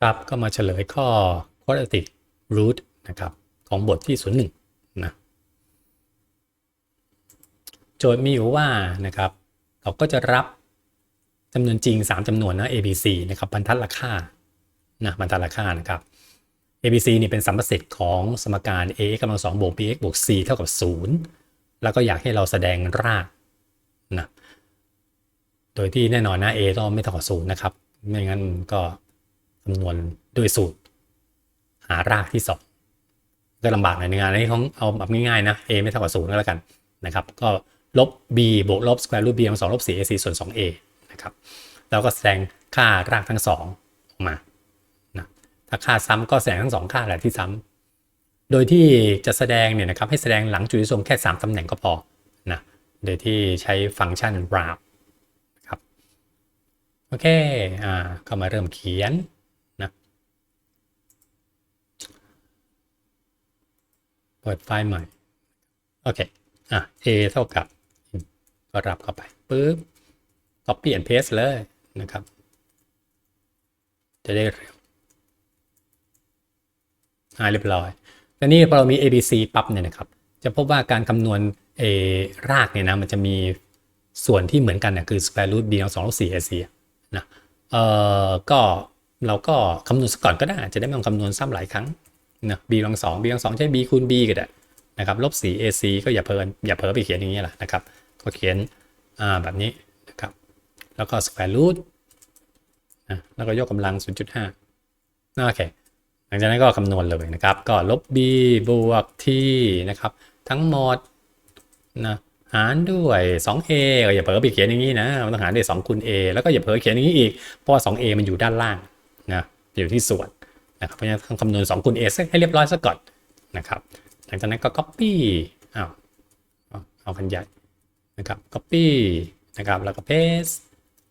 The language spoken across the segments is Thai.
ครับก็มาเฉลยข้อ quadratic root นะครับของบทที่ 01นะโจทย์มีอยู่ว่านะครับเราก็จะรับจำนวนจริง 3จำนวนนะ A B C นะครับบรรทัดราคานะบรรทัดราคานะครับ A B C นี่เป็นสัมประสิทธิ์ของสมการ a x กำลังสองบวก b x บวก c เท่ากับ 0 แล้วก็อยากให้เราแสดงรากนะโดยที่แน่นอนนะ a ต้องไม่เท่ากับ0นะครับไม่งั้นก็ คำนวณด้วยสูตร หารากที่2ก็ลำบากหน่อยในงอันนี้ของเอาแบบง่ายๆนะ a ไม่เท่ากับ0ก็แล้วกันนะครับ ก็ลบ b บวกลบ square root b กำลังสองลบ4 ac ส่วน 2a นะครับแล้วก็แสดงค่ารากทั้งสองออกมานะถ้าค่าซ้ำก็แสดงทั้งสองค่าแหละที่ซ้ำโดยที่จะแสดงเนี่ยนะครับให้แสดงหลังจุดที่ทรงแค่ 3 ตำแหน่งก็พอนะโดยที่ใช้ฟังก์ชัน wrap ครับโอเคอ่าก็มาเริ่มเขียนนะ เปิดไฟล์ใหม่ โอเค อะ a เท่ากับ ก็รับเข้าไปปึ๊บ copy and paste เลยนะครับ จะได้เร็วอ่าเรียบร้อยแต่นี่พอเรามี ABC ปั๊บเนี่ยนะครับ จะพบว่าการคำนวณเอรากเนี่ยนะ มันจะมีส่วนที่เหมือนกันนะคือ square root b ลบสองลบสี่ ac นะ เอ่อ ก็เราก็คำนวณซะก่อนก็ได้ จะได้ไม่ต้องคำนวณซ้ำหลายครั้ง นะ b ลบสอง b ลบสองใช้ b คูณ b ก็ได้นะครับลบสี่ ac ก็อย่าเพลินอย่าเผลอไปเขียนอย่างนี้แหละนะครับก็เขียนอ่าแบบนี้นะครับแล้วก็ square root นะแล้วก็ยกกำลัง 0.5โอเคหลังจากนั้นก็คำนวณเลยนะครับ ก็ลบ b บวก t นะครับ ทั้งหมดนะหารด้วย 2a ก็อย่าเผลอไปเขียนอย่างนี้นะมันต้องหารด้วย2คูณ a แล้วก็อย่าเผลอเขียนอย่างนี้อีก เพราะว่า 2a มันอยู่ด้านล่างนะอยู่ที่ส่วน นะครับเพราะฉะนั้นคำนวณ2คูณ a ให้เรียบร้อยซะก่อนนะครับหลังจากนั้นก็ copy อ้าวเอาเอาคันใหญ่นะครับ copy นะครับแล้วก็ paste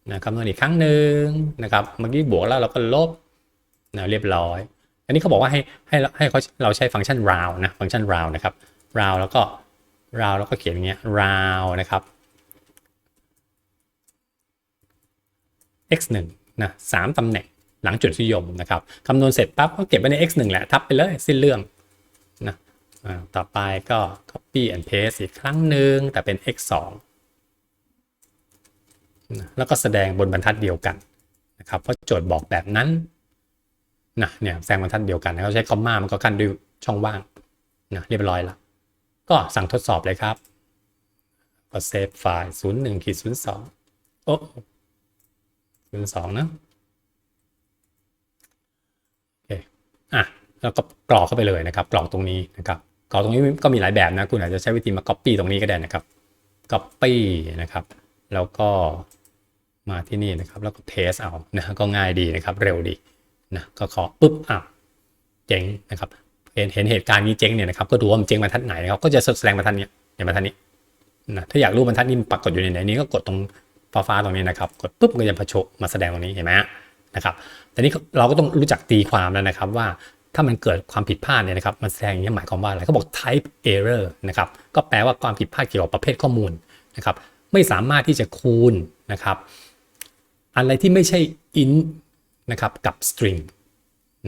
นะคำนวณอีกครั้งหนึ่งนะครับเมื่อกี้บวกแล้วเราก็ลบนะเรียบร้อย อันนี้เขาบอกว่าให้ให้ให้เขาเราใช้ฟังก์ชัน round นะฟังก์ชัน round นะครับ round แล้วก็ round แล้วก็เขียนอย่างเงี้ย round นะครับ x 1นะสามตำแหน่ง หลังจุดนิยมนะครับคำนวณเสร็จปั๊บก็เก็บไว้ใน x 1 แหละ ทับไปเลยสิ้นเรื่องนะต่อไปก็ copy and paste อีกครั้งหนึ่งแต่เป็น x 2 แล้วก็แสดงบนบรรทัดเดียวกันนะครับเพราะโจทย์บอกแบบนั้นนะเนี่ยแซงบรรทัดเดียวกันเขาใช้คอมมามันก็กั้นด้วยช่องว่างนะเรียบร้อยล้วก็สั่งทดสอบเลยครับก็เซฟไฟล์ 0 1ขีด0 2โอ้0 2นะโอเค อะแล้วก็กรอกเข้าไปเลยนะครับ กรอกตรงนี้นะครับกรอกตรงนี้ก็มีหลายแบบนะ คุณอาจจะใช้วิธีมา Copy ตรงนี้ก็ได้นะครับ Copy นะครับ แล้วก็มาที่นี่นะครับ แล้วก็เทสเอานะก็ง่ายดีนะครับ เร็วดีนะก็ขอปุ๊บอะเจ๊งนะครับเห็นเห็นเหตุการณ์นี้เจ๊งเนี่ยนะครับก็ดูว่ามันเจ๊งบรรทัดไหนนะครับก็จะแสดงบรรทัดนี้ในบรรทัดนี้นะถ้าอยากรู้บรรทัดนี้ปรากฏอยู่ในไหนนี้ก็กดตรงฟ้าฟ้าๆตรงนี้นะครับ กดปุ๊บก็จะพโชมาแสดงตรงนี้เห็นไหม นะครับแต่นี้เราก็ต้องรู้จักตีความแล้วนะครับว่าถ้ามันเกิดความผิดพลาดเนี่ยนะครับมันแสดงอย่างนี้หมายความว่าอะไรเขาบอก type error นะครับก็แปลว่าความผิดพลาดเกี่ยวกับประเภทข้อมูลนะครับไม่สามารถที่จะคูณนะครับอะไรที่ไม่ใช่ int นะครับกับ string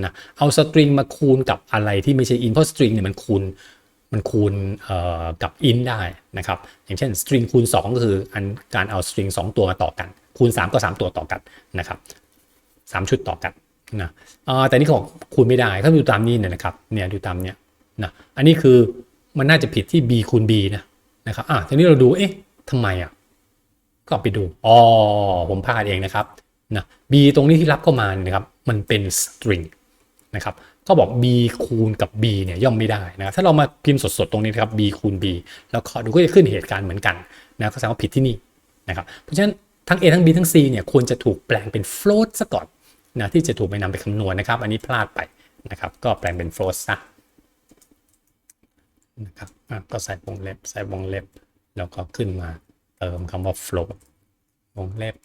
นะเอา string มาคูณกับอะไรที่ไม่ใช่ int เพราะ string เนี่ยมันคูณมันคูณกับ int ได้นะครับอย่างเช่น string คูณ 2 ก็คืออันการเอา string 2 ตัวมาต่อกัน คูณ 3 ก็ 3 ตัวต่อกันนะครับ 3 ชุดต่อกันนะแต่นี่เขาบอกคูณไม่ได้ถ้าดูตามนี้เนี่ยนะครับเนี่ยดูตามเนี้ยนะอันนี้คือมันน่าจะผิดที่ b คูณ b นะนะครับอะทีนี้เราดูเอ๊ะทำไมอะก็ไปดูอ๋อผมพลาดเองนะครับนะ b ตรงนี้ที่รับเข้ามาเนี่ยนะครับมันเป็น string นะครับก็บอก b คูณกับ b เนี่ยย่อมไม่ได้นะถ้าเรามาพิมพ์สดๆตรงนี้นะครับ b คูณ b แล้วขอดูก็จะขึ้นเหตุการณ์เหมือนกันนะก็แสดงว่าผิดที่นี่นะครับเพราะฉะนั้นทั้ง a ทั้ง b ทั้ง c เนี่ยควรจะถูกแปลงเป็น float ซะก่อน นะที่จะถูกไปนำไปคำนวณนะครับ อันนี้พลาดไปนะครับ ก็แปลงเป็น float ซะนะครับก็ใส่วงเล็บใส่วงเล็บ แล้วก็ขึ้นมาเติมคำว่า float วงเล็บ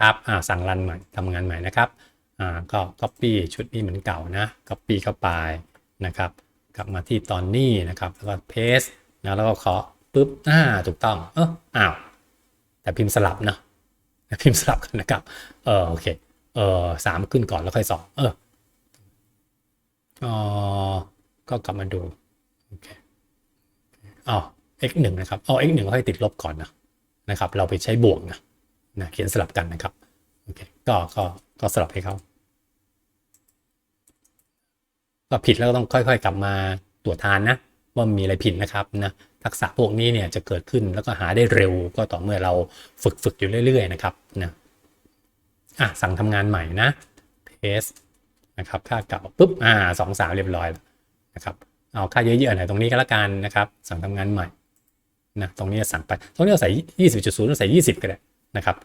ครับอ่าสั่งรันใหม่ทำงานใหม่นะครับอ่าก็ copy ชุดนี้เหมือนเก่านะ copy เข้าไปนะครับ กลับมาที่ตอนนี้นะครับ แล้วก็ paste นะแล้วก็เคาะปุ๊บอ่าถูกต้อง เอออ้าว แต่พิมพ์สลับเนาะ พิมพ์สลับกันนะครับ เออโอเค เออสามขึ้นก่อนแล้วค่อยสองเอออ๋อก็กลับมาดูโอเคอ๋อ x หนึ่งนะครับ เอา x หนึ่งค่อยติดลบก่อนนะนะครับ เราไปใช้บวกนะนะเขียนสลับกันนะครับโอเคก็ก็ก็สลับให้เขาก็ผิดแล้วก็ต้องค่อย ๆ กลับมาตรวจทานนะ ว่ามีอะไรผิดนะครับนะ ทักษะพวกนี้เนี่ยจะเกิดขึ้นแล้วก็หาได้เร็วก็ต่อเมื่อเราฝึกฝึกอยู่เรื่อย ๆ นะครับนะอะสั่งทำงานใหม่นะ paste นะครับค่าเก่าปุ๊บอ่าสองสามเรียบร้อยแล้วนะครับเอาค่าเยอะๆหน่อยตรงนี้ก็แล้วกันนะครับ สั่งทำงานใหม่นะตรงนี้สั่งไปตรงนี้เราใส่ยี่สิบจุดศูนย์เราใส่ยี่สิบก็ได้นะครับ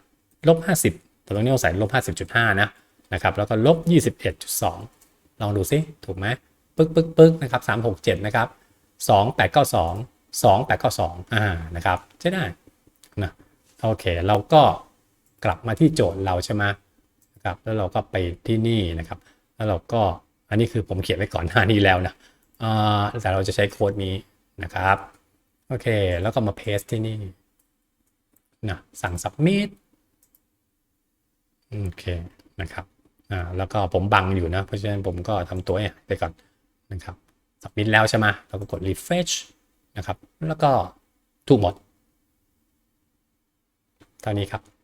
ลบห้าสิบแต่ตรงนี้เราใส่ลบห้าสิบจุดห้านะนะครับแล้วก็ลบยี่สิบเอ็ดจุดสองลองดูซิถูกไหมปึ๊กปึ๊กปึ๊กนะครับสามหกเจ็ดนะครับสองแปดเก้าสอง สองแปดเก้าสองอ่านะครับใช่ได้นะโอเคเราก็กลับมาที่โจทย์เราใช่ไหมนะครับแล้วเราก็ไปที่นี่นะครับ แล้วเราก็อันนี้คือผมเขียนไว้ก่อนหน้านี้แล้วนะอ่าแต่เราจะใช้โค้ดนี้นะครับโอเค แล้วก็มา paste ที่นี่นะสั่ง submit โอเคนะครับอ่าแล้วก็ผมบังอยู่นะ เพราะฉะนั้นผมก็ทำตัวให้หายไปก่อนนะครับ submit แล้วใช่ไหมเราก็กด refresh นะครับ แล้วก็ถูกหมด เท่านี้ครับ